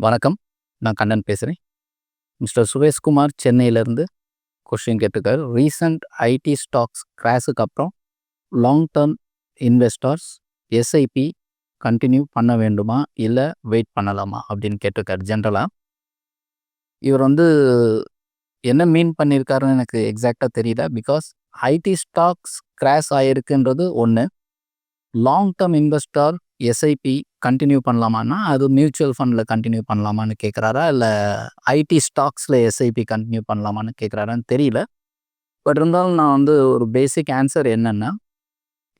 வணக்கம். நான் கண்ணன் பேசுகிறேன் மிஸ்டர் சுரேஷ்குமார் சென்னையிலேருந்து கொஷின் கேட்டிருக்காரு. ரீசென்ட் ஐடி ஸ்டாக்ஸ் கிராஷுக்கு அப்புறம் long term investors SIP continue பண்ண வேண்டுமா? இல்லை வெயிட் பண்ணலாமா? அப்படின்னு கேட்டிருக்காரு ஜென்ரலாக இவர் வந்து என்ன மீன் பண்ணியிருக்காருன்னு எனக்கு எக்ஸாக்டாக தெரியல. பிகாஸ் ஐடி ஸ்டாக்ஸ் கிராஷ் ஆயிருக்குன்றது ஒன்று long term investor SIP continue பண்ணலாமான்னா, அது மியூச்சுவல் ஃபண்டில் கண்டினியூ பண்ணலாமான்னு கேட்குறாரா? இல்லை ஐடி ஸ்டாக்ஸில் எஸ்ஐபி கண்டினியூ பண்ணலாமான்னு கேட்குறாரான்னு தெரியல. பட் இருந்தாலும் நான் வந்து ஒரு பேசிக் ஆன்சர் என்னென்னா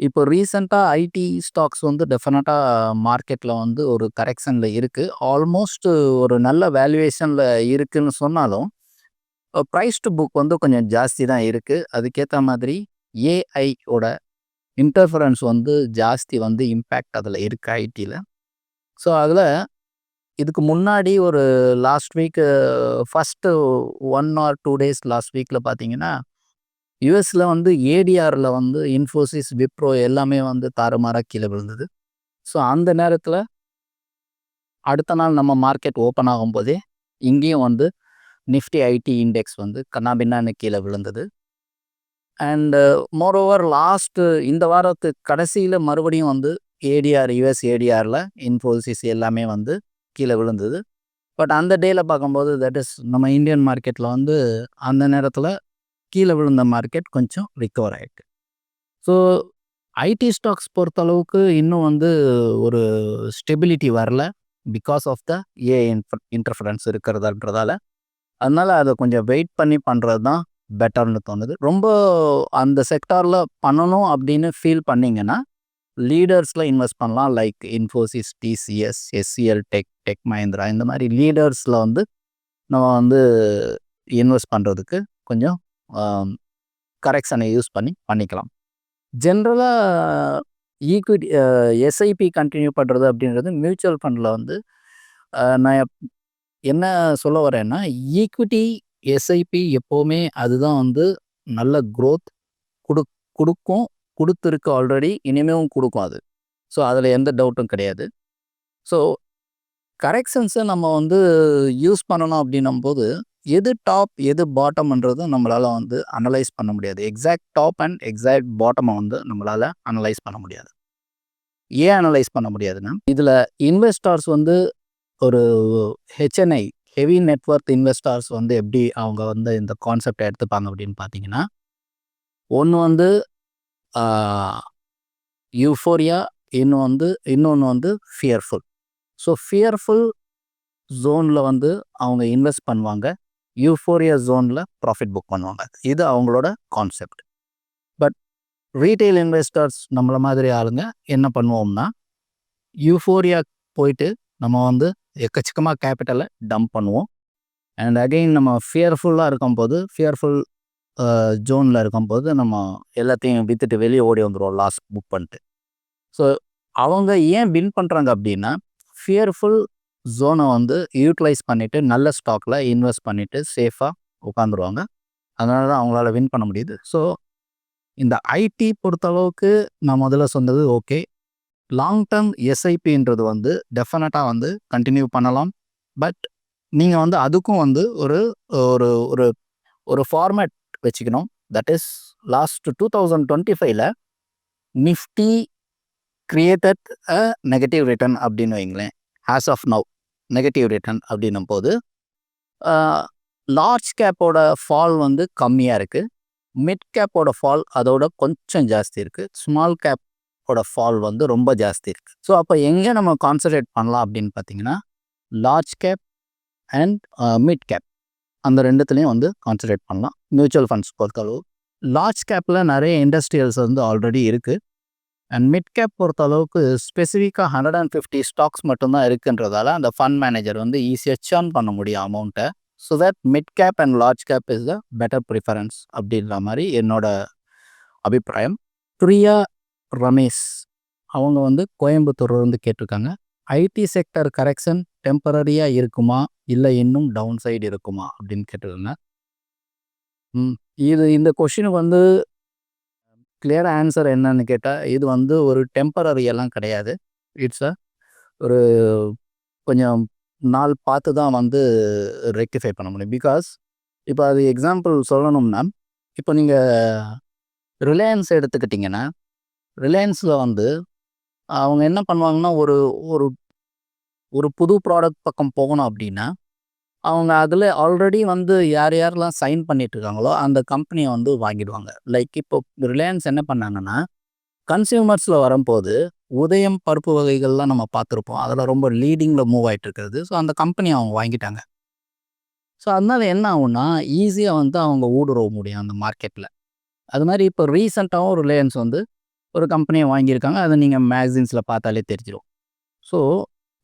இப்போ ரீசெண்டாக ஐடி ஸ்டாக்ஸ் வந்து டெஃபினட்டாக மார்க்கெட்டில் வந்து ஒரு கரெக்ஷனில் இருக்குது ஆல்மோஸ்ட் ஒரு நல்ல வேல்யூவேஷனில் இருக்குதுன்னு சொன்னாலும், ப்ரைஸ் டூ புக் வந்து கொஞ்சம் ஜாஸ்தி தான் இருக்குது அதுக்கேற்ற மாதிரி ஏஐ ஓட இன்டர்ஃபரன்ஸ் வந்து ஜாஸ்தி வந்து இம்பேக்ட் அதில் இருக்கு ஐடியில் ஸோ அதில் இதுக்கு முன்னாடி ஒரு last week first one or two days last வீக்கில் பார்த்தீங்கன்னா, யுஎஸ்ல வந்து ஏடிஆரில் வந்து இன்ஃபோசிஸ், விப்ரோ எல்லாமே வந்து தாறுமாறாக கீழே விழுந்தது. ஸோ அந்த நேரத்தில் அடுத்த நாள் நம்ம மார்க்கெட் ஓப்பன் ஆகும்போதே, இங்கேயும் வந்து நிஃப்டி ஐடி இண்டெக்ஸ் வந்து கண்ணாபின்னான்னு கீழே விழுந்தது. அண்ட் மோரோவர் லாஸ்ட்டு இந்த வாரத்து கடைசியில் மறுபடியும் வந்து ஏடிஆர் யுஎஸ் ஏடிஆரில் இன்ஃபோசிஸ் எல்லாமே வந்து கீழே விழுந்தது. பட் அந்த டேயில் பார்க்கும்போது தட் இஸ் நம்ம இந்தியன் மார்க்கெட்டில் வந்து அந்த நேரத்தில் கீழே விழுந்த மார்க்கெட் கொஞ்சம் ரிக்கவர் ஆகிருக்கு ஸோ ஐடி ஸ்டாக்ஸ் பொறுத்தளவுக்கு இன்னும் வந்து ஒரு ஸ்டெபிலிட்டி வரல. பிகாஸ் ஆஃப் த ஏ இன்ஃப இன்டர்ஃபரன்ஸ் இருக்கிறதுன்றதால. அதனால் அதை கொஞ்சம் வெயிட் பண்ணி பண்ணுறது தான் பெட்டர்னு தோணுது. ரொம்ப அந்த செக்டாரில் பண்ணணும் அப்படின்னு ஃபீல் பண்ணிங்கன்னா லீடர்ஸில் இன்வெஸ்ட் பண்ணலாம். Like Infosys, TCS, SCL tech, tech Mahindra இந்த மாதிரி லீடர்ஸில் வந்து நம்ம வந்து இன்வெஸ்ட் பண்ணுறதுக்கு கொஞ்சம் கரெக்ஷனை யூஸ் பண்ணி பண்ணிக்கலாம். ஜென்ரலாக ஈக்விட்டி எஸ்ஐபி கண்டினியூ பண்ணுறது அப்படின்றது மியூச்சுவல் ஃபண்டில் வந்து நான் என்ன சொல்ல வரேன்னா, ஈக்விட்டி எஸ்ஐபி எப்போவுமே அதுதான் வந்து நல்ல க்ரோத் கொடு கொடுக்கும் கொடுத்துருக்கு ஆல்ரெடி. இனிமேவும் கொடுக்கும் அது. ஸோ அதில் எந்த டவுட்டும் கிடையாது. ஸோ கரெக்ஷன்ஸை நம்ம வந்து யூஸ் பண்ணணும் அப்படின்னும் போது எது டாப், எது பாட்டம்ன்றதும் நம்மளால் வந்து அனலைஸ் பண்ண முடியாது. எக்ஸாக்ட் டாப் அண்ட் எக்ஸாக்ட் பாட்டமை வந்து நம்மளால் அனலைஸ் பண்ண முடியாது. ஏன் அனலைஸ் பண்ண முடியாதுன்னா, இதில் இன்வெஸ்டார்ஸ் வந்து ஒரு ஹெச்என்ஐ ஹெவி நெட்ஒர்க் இன்வெஸ்டர்ஸ் வந்து எப்படி அவங்க வந்து இந்த கான்செப்டை எடுத்துப்பாங்க அப்படின்னு பார்த்தீங்கன்னா, ஒன்று வந்து யூஃபோரியா இன்னும் வந்து இன்னொன்று வந்து ஃபியர்ஃபுல். ஸோ ஃபியர்ஃபுல் ஜோனில் வந்து அவங்க இன்வெஸ்ட் பண்ணுவாங்க. யூஃபோரியா ஜோனில் ப்ராஃபிட் புக் பண்ணுவாங்க. இது அவங்களோட கான்செப்ட். பட் ரீட்டெயில் இன்வெஸ்டர்ஸ் நம்மளை மாதிரி ஆளுங்க என்ன பண்ணுவோம்னா, யூஃபோரியா போயிட்டு நம்ம வந்து எக்கச்சக்கமாக கேபிட்டலை டம்ப் பண்ணுவோம். அண்ட் அகைன் நம்ம ஃபியர்ஃபுல்லாக இருக்கும்போது, ஃபியர்ஃபுல் ஜோனில் இருக்கும்போது நம்ம எல்லாத்தையும் விற்றுட்டு வெளியே ஓடி வந்துடுவோம் லாஸ் புக் பண்ணிட்டு. ஸோ அவங்க ஏன் வின் பண்ணுறாங்க அப்படின்னா, ஃபியர்ஃபுல் ஜோனை வந்து யூட்டிலைஸ் பண்ணிவிட்டு நல்ல ஸ்டாக்கில் இன்வெஸ்ட் பண்ணிவிட்டு சேஃபாக உட்காந்துருவாங்க. அதனால தான் அவங்களால வின் பண்ண முடியுது. ஸோ இந்த ஐடி பொறுத்தளவுக்கு நான் முதல்ல சொன்னது ஓகே. லாங் டேர்ம் எஸ்ஐபின்றது வந்து டெஃபினட்டாக வந்து கண்டினியூ பண்ணலாம். பட் நீங்கள் வந்து அதுக்கும் வந்து ஒரு ஒரு ஒரு ஒரு ஃபார்மேட் வச்சுக்கணும். That is last 2025ல Nifty created a negative return அப்படின்னு வைங்களேன். As of now negative return அப்படின்னும் போது லார்ஜ் கேப்போட ஃபால் வந்து கம்மியாக இருக்குது மிட் கேப்போட ஃபால் அதோட கொஞ்சம் ஜாஸ்தி இருக்குது ஸ்மால் கேப் ஓட ஃபால் வந்து ரொம்ப ஜாஸ்தி இருக்குது ஸோ அப்போ எங்கே நம்ம கான்சன்ட்ரேட் பண்ணலாம் அப்படின்னு பார்த்தீங்கன்னா, large cap and mid cap அந்த ரெண்டுத்துலேயும் வந்து கான்சன்ட்ரேட் பண்ணலாம். மியூச்சுவல் ஃபண்ட்ஸ் பொறுத்தளவு. லார்ஜ் கேப்பில் நிறைய இண்டஸ்ட்ரியல்ஸ் வந்து ஆல்ரெடி இருக்குது அண்ட் மிட் கேப் பொறுத்தளவுக்கு ஸ்பெசிஃபிக்கா 150 ஸ்டாக்ஸ் மட்டும்தான் இருக்குன்றதால, அந்த ஃபண்ட் மேனேஜர் வந்து ஈஸியாக சேர்ன் பண்ண முடியும் அமௌண்ட்டை so that mid cap and large cap is the better preference அப்படின்ற மாதிரி என்னோட அபிப்பிராயம். ஃப்ரீயாக ரமேஷ் அவங்க வந்து கோயம்புத்தூர்லேருந்து கேட்டிருக்காங்க. ஐடி செக்டர் கரெக்ஷன் டெம்பரரியாக இருக்குமா? இல்லை இன்னும் டவுன் சைடு இருக்குமா? அப்படின்னு கேட்டிருக்காங்க. ம். இது இந்த கொஷின் வந்து கிளியரா ஆன்சர் என்னன்னு கேட்டால் இது வந்து ஒரு டெம்பரரி எல்லாம் கிடையாது. இட்ஸ் அ ஒரு கொஞ்சம் நாள் பார்த்து தான் வந்து ரெக்டிஃபை பண்ண முடியும் பிகாஸ் இப்போ அது எக்ஸாம்பிள் சொல்லணும்னா இப்போ நீங்கள் ரிலையன்ஸ் எடுத்துக்கிட்டிங்கன்னா ரிலையன்ஸில் வந்து அவங்க என்ன பண்ணுவாங்கன்னா ஒரு ஒரு ஒரு புது ப்ராடக்ட் பக்கம் போகணும் அப்படின்னா அவங்க அதில் ஆல்ரெடி வந்து யார் யாரெல்லாம் சைன் பண்ணிட்டுருக்காங்களோ அந்த கம்பெனியை வந்து வாங்கிடுவாங்க. லைக் இப்போ ரிலையன்ஸ் என்ன பண்ணாங்கன்னா கன்சியூமர்ஸில் வரும்போது உதயம் பருப்பு வகைகள்லாம் நம்ம பார்த்துருப்போம். அதில் ரொம்ப லீடிங்கில் மூவ் ஆகிட்டு இருக்கிறது ஸோ அந்த கம்பெனி அவங்க வாங்கிட்டாங்க. ஸோ அதனால என்ன ஆகும்னா ஈஸியாக வந்து அவங்க ஊடுருவ முடியும் அந்த மார்க்கெட்டில் அது மாதிரி இப்போ ரீசெண்டாகவும் ரிலையன்ஸ் வந்து ஒரு கம்பெனியை வாங்கியிருக்காங்க. அதை நீங்கள் மேக்சின்ஸில் பார்த்தாலே தெரிஞ்சிடும் ஸோ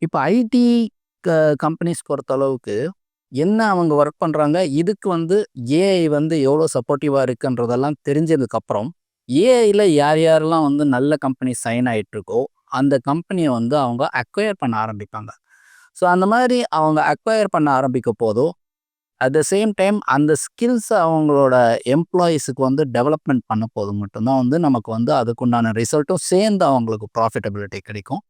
இப்போ ஐடி க கம்பெனிஸ் பொறுத்த அளவுக்கு என்ன அவங்க ஒர்க் பண்ணுறாங்க இதுக்கு வந்து ஏஐ வந்து எவ்வளோ சப்போர்ட்டிவாக இருக்குன்றதெல்லாம் தெரிஞ்சதுக்கப்புறம் ஏஐயில் யார் யாரெல்லாம் வந்து நல்ல கம்பெனி சைன் ஆகிட்டுருக்கோ அந்த கம்பெனியை வந்து அவங்க அக்வயர் பண்ண ஆரம்பிப்பாங்க. ஸோ அந்த மாதிரி அவங்க அக்வயர் பண்ண ஆரம்பிக்க போதோ அட் த சேம் டைம் அந்த ஸ்கில்ஸை அவங்களோட எம்ப்ளாயீஸுக்கு வந்து டெவலப்மெண்ட் பண்ண போது மட்டும்தான் வந்து நமக்கு வந்து அதுக்குண்டான ரிசல்ட்டும் சேர்ந்து அவங்களுக்கு ப்ராஃபிட்டபிலிட்டி கிடைக்கும்.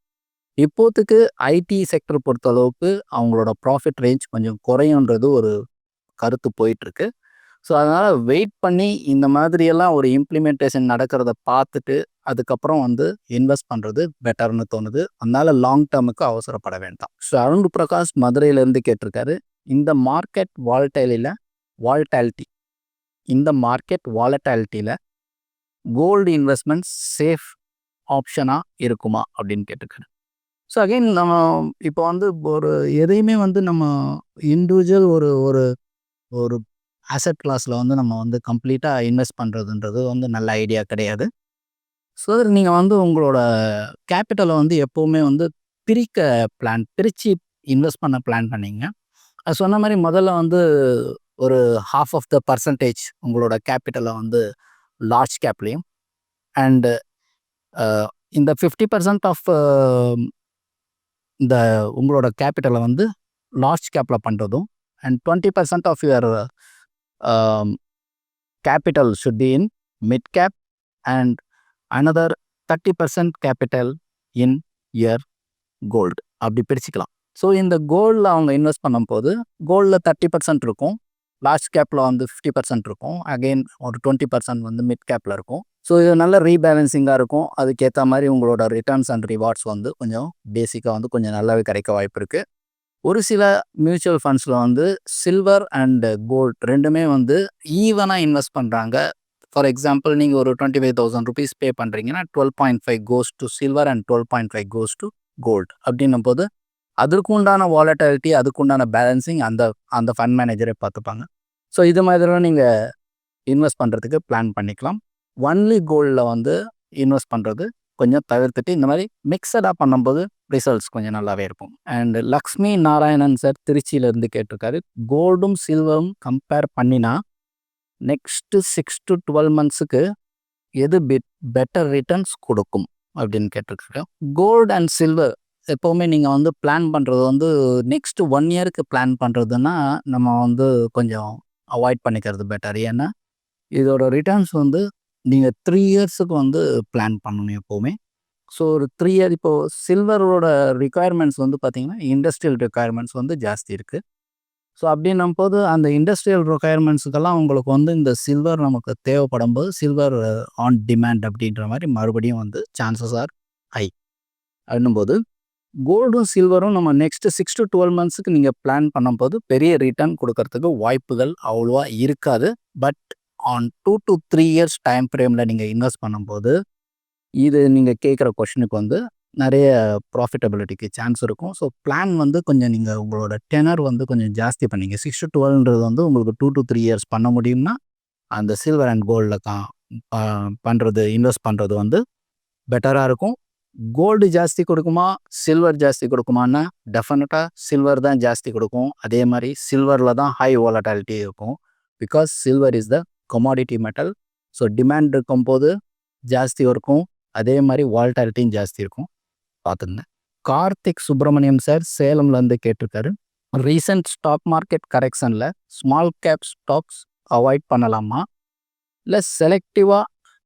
இப்போத்துக்கு ஐடி செக்டர் பொறுத்தளவுக்கு அவங்களோட ப்ராஃபிட் ரேஞ்ச் கொஞ்சம் குறையுன்றது ஒரு கருத்து போயிட்டுருக்கு. ஸோ அதனால் வெயிட் பண்ணி இந்த மாதிரியெல்லாம் ஒரு இம்ப்ளிமெண்டேஷன் நடக்கிறத பார்த்துட்டு அதுக்கப்புறம் வந்து இன்வெஸ்ட் பண்ணுறது பெட்டர்னு தோணுது. அதனால் லாங் டேர்முக்கு அவசரப்பட வேண்டாம். ஸோ அருண் பிரகாஷ் மதுரையிலேருந்து கேட்டிருக்காரு. இந்த மார்க்கெட் வால்டைலில் வால்டாலிட்டி இந்த மார்க்கெட் வாலட்டாலிட்டியில் கோல்டு இன்வெஸ்ட்மெண்ட் சேஃப் ஆப்ஷனாக இருக்குமா அப்படின்னு கேட்டிருக்காரு ஸோ அகைன் நம்ம இப்போ வந்து ஒரு எதையுமே வந்து நம்ம இண்டிவிஜுவல் ஒரு ஒரு ஒரு அசட் கிளாஸில் வந்து நம்ம வந்து கம்ப்ளீட்டாக இன்வெஸ்ட் பண்ணுறதுன்றது வந்து நல்ல ஐடியா கிடையாது. ஸோ நீங்கள் வந்து உங்களோட கேபிட்டலை வந்து எப்போவுமே வந்து பிரிக்க பிளான் பிரித்து இன்வெஸ்ட் பண்ண பிளான் பண்ணிங்க. அது சொன்ன மாதிரி முதல்ல வந்து ஒரு ஹாஃப் ஆஃப் த பர்சன்டேஜ் உங்களோட கேபிட்டலை வந்து லார்ஜ் கேப்லேயும் அண்டு இந்த ஃபிஃப்டி பர்சன்ட் ஆஃப் இந்த உங்களோட கேபிட்டலை வந்து லார்ஜ் கேப்பில் பண்ணுறதும் and twenty percent of your capital should be in mid cap and another thirty percent capital in year gold அப்படி பிரிச்சுக்கலாம். ஸோ இந்த கோல்டில் அவங்க இன்வெஸ்ட் பண்ணும்போது கோல்டில் தேர்ட்டி பர்சன்ட் இருக்கும். லார்ஜ் கேப்பில் வந்து ஃபிஃப்டி பர்சன்ட் இருக்கும். அகெயின் ஒரு டுவெண்ட்டி பர்சன்ட் வந்து மிட் கேப்பில் இருக்கும். ஸோ இது நல்ல ரீபேலன்சிங்காக இருக்கும். அதுக்கேற்ற மாதிரி உங்களோட ரிட்டர்ன்ஸ் அண்ட் ரிவார்ட்ஸ் வந்து கொஞ்சம் பேசிக்காக வந்து கொஞ்சம் நல்லாவே கிடைக்க வாய்ப்பு இருக்குது ஒரு சில மியூச்சுவல் ஃபண்ட்ஸில் வந்து சில்வர் அண்டு கோல்ட் ரெண்டுமே வந்து ஈவனாக இன்வெஸ்ட் பண்ணுறாங்க ஃபார் எக்ஸாம்பிள் நீங்கள் ஒரு twenty five thousand rupees pay பண்ணுறீங்கன்னா twelve point five goes to silver and twelve point five goes to gold அப்படின்னும் போது அதற்குண்டான வாலட்டாலிட்டி அதுக்குண்டான பேலன்சிங் அந்த அந்த ஃபண்ட் மேனேஜரே பார்த்துப்பாங்க. ஸோ இது மாதிரிலாம் நீங்கள் இன்வெஸ்ட் பண்ணுறதுக்கு பிளான் பண்ணிக்கலாம். ஒன்லி கோல்டில் வந்து இன்வெஸ்ட் பண்ணுறது கொஞ்சம் தவிர்த்துட்டு இந்த மாதிரி மிக்சடாக பண்ணும்போது ரிசல்ட்ஸ் கொஞ்சம் நல்லாவே இருக்கும். அண்ட் லக்ஷ்மி நாராயணன் சார் திருச்சியிலேருந்து கேட்டிருக்காரு கோல்டும் சில்வரும் கம்பேர் பண்ணினா நெக்ஸ்ட்டு சிக்ஸ் டு டுவெல் மந்த்ஸுக்கு எது பெட் பெட்டர் ரிட்டர்ன்ஸ் கொடுக்கும்? அப்படின்னு கேட்டிருக்காரு. கோல்டு அண்ட் சில்வர் எப்போவுமே நீங்கள் வந்து பிளான் பண்ணுறது வந்து நெக்ஸ்ட் ஒன் இயருக்கு பிளான் பண்ணுறதுன்னா நம்ம வந்து கொஞ்சம் அவாய்ட் பண்ணிக்கிறது பெட்டர் ஏன்னா இதோட ரிட்டர்ன்ஸ் வந்து நீங்கள் த்ரீ இயர்ஸுக்கு வந்து பிளான் பண்ணணும் எப்போவுமே. ஸோ ஒரு த்ரீ இயர் இப்போது சில்வரோட ரிக்குயர்மெண்ட்ஸ் வந்து பார்த்திங்கன்னா இண்டஸ்ட்ரியல் ரிக்குயர்மெண்ட்ஸ் வந்து ஜாஸ்தி இருக்குது ஸோ அப்படின்னும் போது அந்த இண்டஸ்ட்ரியல் ரிக்குயர்மெண்ட்ஸுக்கெல்லாம் உங்களுக்கு வந்து இந்த சில்வர் நமக்கு தேவைப்படும் போது சில்வர் ஆன் டிமாண்ட் அப்படின்ற மாதிரி மறுபடியும் வந்து சான்சஸ் ஆர் ஹை அப்படின்னும்போது கோல்டும் சில்வரும் நம்ம நெக்ஸ்ட் சிக்ஸ் டு டுவெல் மந்த்ஸுக்கு நீங்கள் பிளான் பண்ணும்போது பெரிய ரிட்டர்ன் கொடுக்கறதுக்கு வாய்ப்புகள் அவ்வளோவா இருக்காது. But on two to three years time ஃப்ரேமில் நீங்கள் இன்வெஸ்ட் பண்ணும்போது இது நீங்கள் கேட்குற கொஷனுக்கு வந்து நிறைய ப்ராஃபிட்டபிலிட்டிக்கு சான்ஸ் இருக்கும். ஸோ பிளான் வந்து கொஞ்சம் நீங்கள் உங்களோட டெனர் வந்து கொஞ்சம் ஜாஸ்தி பண்ணிங்க. சிக்ஸ் டு டுவெல்ன்றது வந்து உங்களுக்கு டூ டு த்ரீ இயர்ஸ் பண்ண முடியும்னா அந்த சில்வர் அண்ட் கோல்டில் கா பண்ணுறது இன்வெஸ்ட் பண்ணுறது வந்து பெட்டராக இருக்கும். கோல்டு ஜாஸ்தி கொடுக்குமா? சில்வர் ஜாஸ்தி கொடுக்குமான்னா டெஃபினட்டாக சில்வர் தான் ஜாஸ்தி கொடுக்கும். அதே மாதிரி சில்வரில் தான் ஹை வாலட்டாலிட்டி இருக்கும். Because silver is the commodity metal so demand இருக்கும் போது ஜாஸ்தி இருக்கும். அதே மாதிரி வால்டாலிட்டியும் ஜாஸ்தி இருக்கும். பார்த்துங்க கார்த்திக் சுப்பிரமணியம் சார் சேலம்லேருந்து கேட்டிருக்காரு. ரீசன்ட் ஸ்டாக் மார்க்கெட் கரெக்ஷனில் ஸ்மால் கேப் ஸ்டாக்ஸ் அவாய்ட் பண்ணலாமா? இல்லை செலக்டிவாக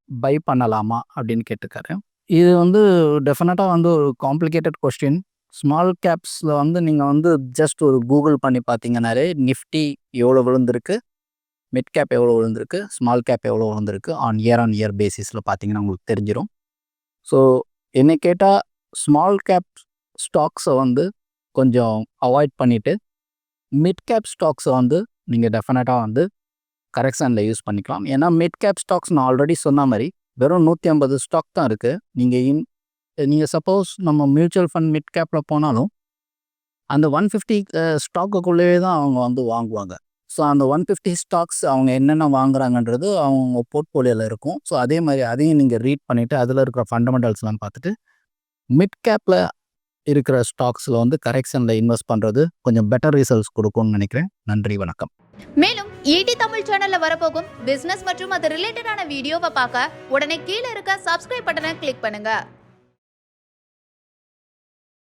பை பண்ணலாமா? அப்படின்னு கேட்டிருக்காரு. இது வந்து டெஃபினட்டாக வந்து ஒரு காம்ப்ளிகேட்டட் கொஸ்டின் ஸ்மால் கேப்ஸில் வந்து நீங்கள் வந்து ஜஸ்ட் ஒரு கூகுள் பண்ணி பார்த்தீங்கன்னாலே நிஃப்டி எவ்வளோ விழுந்திருக்கு? மிட் கேப் எவ்வளோ விழுந்திருக்கு? ஸ்மால் கேப் எவ்வளோ விழுந்திருக்கு? ஆன் இயர் ஆன் இயர் பேசிஸில் பார்த்தீங்கன்னா உங்களுக்கு தெரிஞ்சிடும் ஸோ என்னை கேட்டால் ஸ்மால் கேப் ஸ்டாக்ஸை வந்து கொஞ்சம் அவாய்ட் பண்ணிவிட்டு மிட் கேப் ஸ்டாக்ஸை வந்து நீங்கள் டெஃபினட்டாக வந்து கரெக்ஷனில் யூஸ் பண்ணிக்கலாம். ஏன்னா மிட் கேப் ஸ்டாக்ஸ் நான் ஆல்ரெடி சொன்ன மாதிரி வெறும் நூற்றி ஐம்பது ஸ்டாக் தான் இருக்குது நீங்கள் இன் நீங்கள் சப்போஸ் நம்ம மியூச்சுவல் ஃபண்ட் மிட் கேப்பில் போனாலும் அந்த ஒன் ஃபிஃப்டி ஸ்டாக்குக்குள்ளேயே தான் அவங்க வந்து வாங்குவாங்க. ஸோ அந்த ஒன் ஃபிஃப்டி ஸ்டாக்ஸ் அவங்க என்னென்ன வாங்குறாங்கன்றது அவங்க போர்ட்ஃபோலியோவில் இருக்கும். ஸோ அதே மாதிரி அதையும் நீங்கள் ரீட் பண்ணிவிட்டு அதில் இருக்கிற ஃபண்டமெண்டல்ஸ்லாம் பார்த்துட்டு மிட் கேப்பில் இருக்கிற ஸ்டாக்ஸில் வந்து கரெக்ஷனில் இன்வெஸ்ட் பண்ணுறது கொஞ்சம் பெட்டர் ரிசல்ட்ஸ் கொடுக்கும்னு நினைக்கிறேன். நன்றி வணக்கம். மேலும் ஈடி தமிழ் சேனல்ல வரப்போகும் பிசினஸ் மற்றும் அது ரிலேட்டடான வீடியோவை பார்க்க உடனே கீழே இருக்க சப்ஸ்கிரைப் பட்டனை கிளிக் பண்ணுங்க.